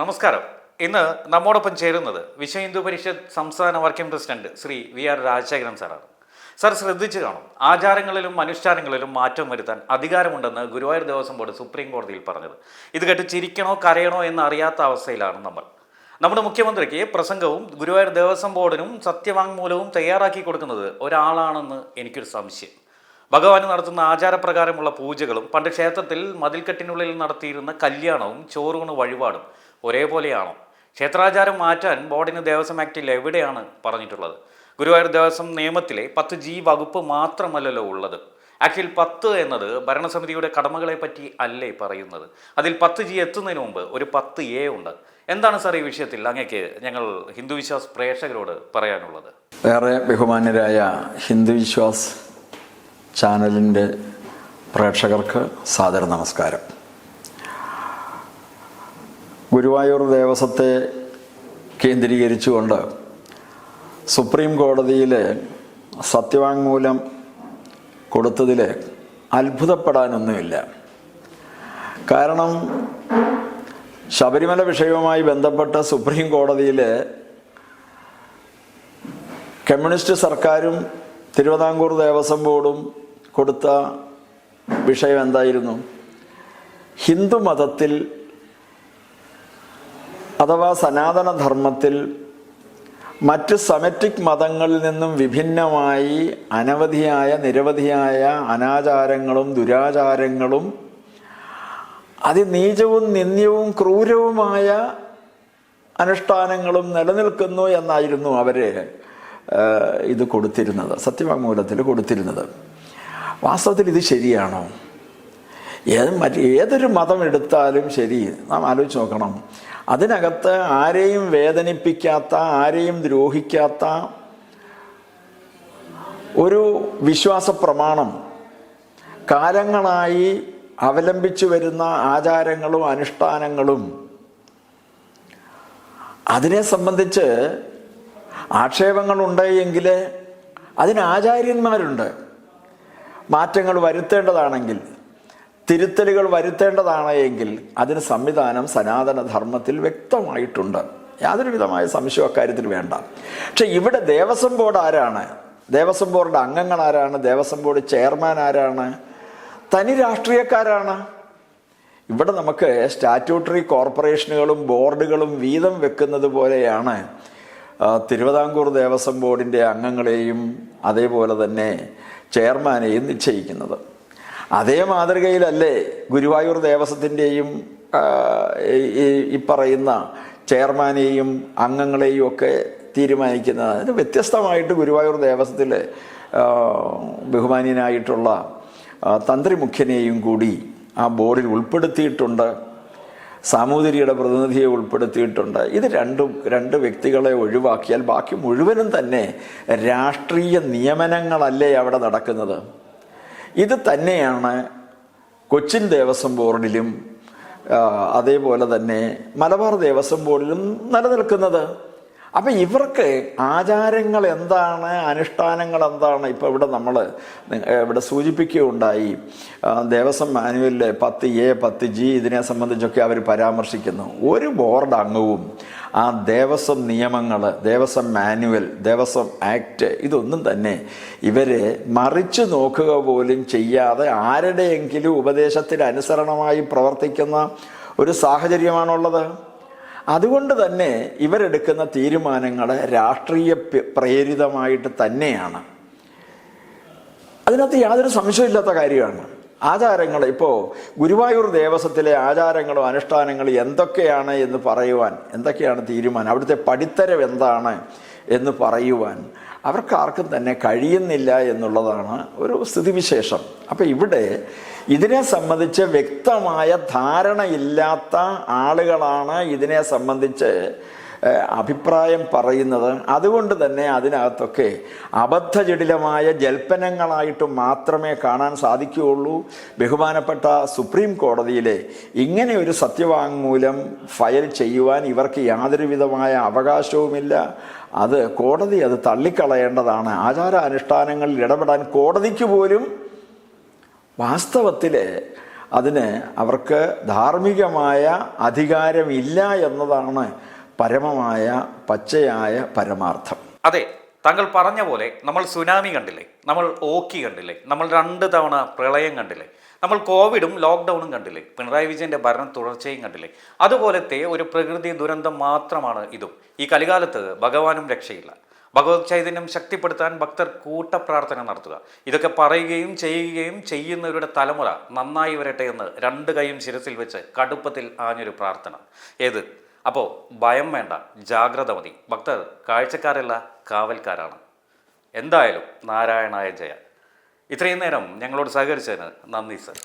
നമസ്കാരം. ഇന്ന് നമ്മോടൊപ്പം ചേരുന്നത് വിശ്വ ഹിന്ദു പരിഷത്ത് സംസ്ഥാന working president Shri V R Rajasekharan സാറാണ്. സാർ ശ്രദ്ധിച്ചു കാണും. ആചാരങ്ങളിലും അനുഷ്ഠാനങ്ങളിലും മാറ്റം വരുത്താൻ അധികാരമുണ്ടെന്ന് ഗുരുവായൂർ ദേവസ്വം ബോർഡ് സുപ്രീം കോടതിയിൽ പറഞ്ഞത്. ഇത് കേട്ട് ചിരിക്കണോ കരയണോ എന്ന് അറിയാത്ത അവസ്ഥയിലാണ് നമ്മൾ. നമ്മുടെ മുഖ്യമന്ത്രിക്ക് പ്രസംഗവും ഗുരുവായൂർ ദേവസ്വം ബോർഡിനും സത്യവാങ്മൂലവും തയ്യാറാക്കി കൊടുക്കുന്നത് ഒരാളാണെന്ന് എനിക്കൊരു സംശയം. ഭഗവാൻ നടത്തുന്ന ആചാരപ്രകാരമുള്ള പൂജകളും പണ്ട് ക്ഷേത്രത്തിൽ മതിൽക്കെട്ടിനുള്ളിൽ നടത്തിയിരുന്ന കല്യാണവും ചോറൂണ് വഴിപാടും ഒരേപോലെയാണോ? ക്ഷേത്രാചാരം മാറ്റാൻ ബോർഡിന് ദേവസ്വം ആക്ടിൽ എവിടെയാണ് പറഞ്ഞിട്ടുള്ളത്? ഗുരുവായൂർ ദേവസ്വം നിയമത്തിലെ പത്ത് ജി വകുപ്പ് മാത്രമല്ലല്ലോ ഉള്ളത്. ആക്ടിൽ പത്ത് എന്നത് ഭരണസമിതിയുടെ കടമകളെ പറ്റി അല്ലേ പറയുന്നത്? അതിൽ പത്ത് ജി എത്തുന്നതിന് മുമ്പ് ഒരു പത്ത് എ ഉണ്ട്. എന്താണ് സാർ ഈ വിഷയത്തിൽ അങ്ങേക്ക് ഞങ്ങൾ ഹിന്ദുവിശ്വാസ് പ്രേക്ഷകരോട് പറയാനുള്ളത്? ഏറെ ബഹുമാന്യരായ ഹിന്ദുവിശ്വാസ് ചാനലിന്റെ പ്രേക്ഷകർക്ക് സാദര നമസ്കാരം. ഗുരുവായൂർ ദേവസ്വത്തെ കേന്ദ്രീകരിച്ചുകൊണ്ട് സുപ്രീം കോടതിയിലെ സത്യവാങ്മൂലം കൊടുത്തതിൽ അത്ഭുതപ്പെടാനൊന്നുമില്ല. കാരണം ശബരിമല വിഷയവുമായി ബന്ധപ്പെട്ട സുപ്രീം കോടതിയിൽ കമ്മ്യൂണിസ്റ്റ് സർക്കാരും തിരുവിതാംകൂർ ദേവസ്വം ബോർഡും കൊടുത്ത വിഷയം എന്തായിരുന്നു? ഹിന്ദു മതത്തിൽ അഥവാ സനാതനധർമ്മത്തിൽ മറ്റ് സമറ്റിക് മതങ്ങളിൽ നിന്നും വിഭിന്നമായി അനവധിയായ നിരവധിയായ അനാചാരങ്ങളും ദുരാചാരങ്ങളും അതിനീചവും നിന്ദ്യവും ക്രൂരവുമായ അനുഷ്ഠാനങ്ങളും നിലനിൽക്കുന്നു എന്നായിരുന്നു അവർ ഇത് കൊടുത്തിരുന്നത് സത്യവാങ്മൂലത്തിൽ കൊടുത്തിരുന്നത്. വാസ്തവത്തിൽ ഇത് ശരിയാണോ? ഏത് മറ്റ് ഏതൊരു മതം എടുത്താലും ശരി. നാം ആലോചിച്ച് നോക്കണം. അതിനകത്ത് ആരെയും വേദനിപ്പിക്കാത്ത ആരെയും ദ്രോഹിക്കാത്ത ഒരു വിശ്വാസ പ്രമാണം കാലങ്ങളായി അവലംബിച്ചു വരുന്ന ആചാരങ്ങളും അനുഷ്ഠാനങ്ങളും അതിനെ സംബന്ധിച്ച് ആക്ഷേപങ്ങളുണ്ട് എങ്കിൽ അതിന് ആചാര്യന്മാരുണ്ട്. മാറ്റങ്ങൾ വരുത്തേണ്ടതാണെങ്കിൽ തിരുത്തലുകൾ വരുത്തേണ്ടതാണ് എങ്കിൽ അതിന് സംവിധാനം സനാതന ധർമ്മത്തിൽ വ്യക്തമായിട്ടുണ്ട്. യാതൊരു വിധമായ സംശയം അക്കാര്യത്തിൽ വേണ്ട. പക്ഷെ ഇവിടെ ദേവസ്വം ബോർഡ് ആരാണ്? ദേവസ്വം ബോർഡ് അംഗങ്ങൾ ആരാണ്? ദേവസ്വം ബോർഡ് ചെയർമാൻ ആരാണ്? തനി രാഷ്ട്രീയക്കാരാണ്. ഇവിടെ നമുക്ക് സ്റ്റാറ്റ്യൂട്ടറി കോർപ്പറേഷനുകളും ബോർഡുകളും വീതം വെക്കുന്നത് പോലെയാണ് തിരുവിതാംകൂർ ദേവസ്വം ബോർഡിന്റെ അംഗങ്ങളെയും അതേപോലെ തന്നെ ചെയർമാനെയും നിശ്ചയിക്കുന്നത്. അതേ മാതൃകയിലല്ലേ ഗുരുവായൂർ ദേവസ്വത്തിന്റെയും ഈ പറയുന്ന ചെയർമാനെയും അംഗങ്ങളെയും ഒക്കെ തീരുമാനിക്കുന്നത്. അതിന് വ്യത്യസ്തമായിട്ട് ഗുരുവായൂർ ദേവസ്വത്തിലെ ബഹുമാനീയനായിട്ടുള്ള തന്ത്രി മുഖ്യനെയും കൂടി ആ ബോർഡിൽ ഉൾപ്പെടുത്തിയിട്ടുണ്ട്. സാമൂതിരിയുടെ പ്രതിനിധിയെ ഉൾപ്പെടുത്തിയിട്ടുണ്ട്. ഇത് രണ്ടും രണ്ട് വ്യക്തികളെ ഒഴിവാക്കിയാൽ ബാക്കി മുഴുവനും തന്നെ രാഷ്ട്രീയ നിയമനങ്ങളല്ലേ അവിടെ നടക്കുന്നത്. ഇത് തന്നെയാണ് കൊച്ചിൻ ദേവസ്വം ബോർഡിലും അതേപോലെ തന്നെ മലബാർ ദേവസ്വം ബോർഡിലും നിലനിൽക്കുന്നത്. അപ്പം ഇവർക്ക് ആചാരങ്ങൾ എന്താണ് അനുഷ്ഠാനങ്ങൾ എന്താണ്? ഇപ്പോൾ ഇവിടെ നമ്മൾ ഇവിടെ സൂചിപ്പിക്കുകയുണ്ടായി ദേവസ്വം മാനുവലിലെ പത്ത് എ പത്ത് ജി ഇതിനെ സംബന്ധിച്ചൊക്കെ അവർ പരാമർശിക്കുന്നു. ഒരു ബോർഡ് അംഗവും ആ ദേവസ്വം നിയമങ്ങൾ ദേവസ്വം മാനുവൽ ദേവസ്വം ആക്ട് ഇതൊന്നും തന്നെ ഇവരെ മറിച്ചു നോക്കുക പോലും ചെയ്യാതെ ആരുടെയെങ്കിലും ഉപദേശത്തിന് അനുസരണമായി പ്രവർത്തിക്കുന്ന ഒരു സാഹചര്യമാണുള്ളത്. അതുകൊണ്ട് തന്നെ ഇവരെടുക്കുന്ന തീരുമാനങ്ങൾ രാഷ്ട്രീയ പ്രേരിതമായിട്ട് തന്നെയാണ്. അതിനകത്ത് യാതൊരു സംശയമില്ലാത്ത കാര്യമാണ്. ആചാരങ്ങൾ ഇപ്പോൾ ഗുരുവായൂർ ദേവസ്വത്തിലെ ആചാരങ്ങളും അനുഷ്ഠാനങ്ങളും എന്തൊക്കെയാണ് എന്ന് പറയുവാൻ എന്തൊക്കെയാണ് തീരുമാനം? അവിടുത്തെ പടിത്തരം എന്താണ് എന്ന് പറയുവാൻ അവർക്ക് ആർക്കും തന്നെ കഴിയുന്നില്ല എന്നുള്ളതാണ് ഒരു സ്ഥിതിവിശേഷം. അപ്പോൾ ഇവിടെ ഇതിനെ സംബന്ധിച്ച് വ്യക്തമായ ധാരണയില്ലാത്ത ആളുകളാണ് ഇതിനെ സംബന്ധിച്ച് അഭിപ്രായം പറയുന്നത് അതുകൊണ്ട് തന്നെ അതിനകത്തൊക്കെ അബദ്ധജടിലമായ ജൽപ്പനങ്ങളായിട്ട് മാത്രമേ കാണാൻ സാധിക്കുകയുള്ളൂ. ബഹുമാനപ്പെട്ട സുപ്രീം കോടതിയിലെ ഇങ്ങനെ ഒരു സത്യവാങ്മൂലം ഫയൽ ചെയ്യുവാൻ ഇവർക്ക് യാതൊരുവിധമായ അവകാശവുമില്ല. അത് കോടതി അത് തള്ളിക്കളയേണ്ടതാണ്. ആചാര അനുഷ്ഠാനങ്ങളിൽ ഇടപെടാൻ കോടതിക്ക് പോലും വാസ്തവത്തിൽ അതിന് അവർക്ക് ധാർമ്മികമായ അധികാരമില്ല എന്നതാണ് പരമമായ പച്ചയായ പരമാർത്ഥം. അതെ താങ്കൾ പറഞ്ഞ പോലെ നമ്മൾ സുനാമി കണ്ടില്ലേ? നമ്മൾ ഓക്കി കണ്ടില്ലേ? നമ്മൾ രണ്ട് തവണ പ്രളയം കണ്ടില്ലേ? നമ്മൾ കോവിഡും ലോക്ക്ഡൗണും കണ്ടില്ലേ? പിണറായി വിജയന്റെ ഭരണ തുടർച്ചയും കണ്ടില്ലേ? അതുപോലത്തെ ഒരു പ്രകൃതി ദുരന്തം മാത്രമാണ് ഇതും. ഈ കലികാലത്ത് ഭഗവാനും രക്ഷയില്ല. ഭഗവത് ചൈതന്യം ശക്തിപ്പെടുത്താൻ ഭക്തർ കൂട്ടപ്രാർത്ഥന നടത്തുക. ഇതൊക്കെ പറയുകയും ചെയ്യുകയും ചെയ്യുന്നവരുടെ തലമുറ നന്നായി വരട്ടെ എന്ന് രണ്ട് കൈയും ശിരസിൽ വെച്ച് കടുപ്പത്തിൽ ആഞ്ഞൊരു പ്രാർത്ഥന. ഏത്? അപ്പോൾ ഭയം വേണ്ട ജാഗ്രത മതി. ഭക്തർ കാഴ്ചക്കാരല്ല കാവൽക്കാരാണ്. എന്തായാലും നാരായണായ ജയ. ഇത്രയും നേരം ഞങ്ങളോട് സഹകരിച്ചതിന് നന്ദി സർ.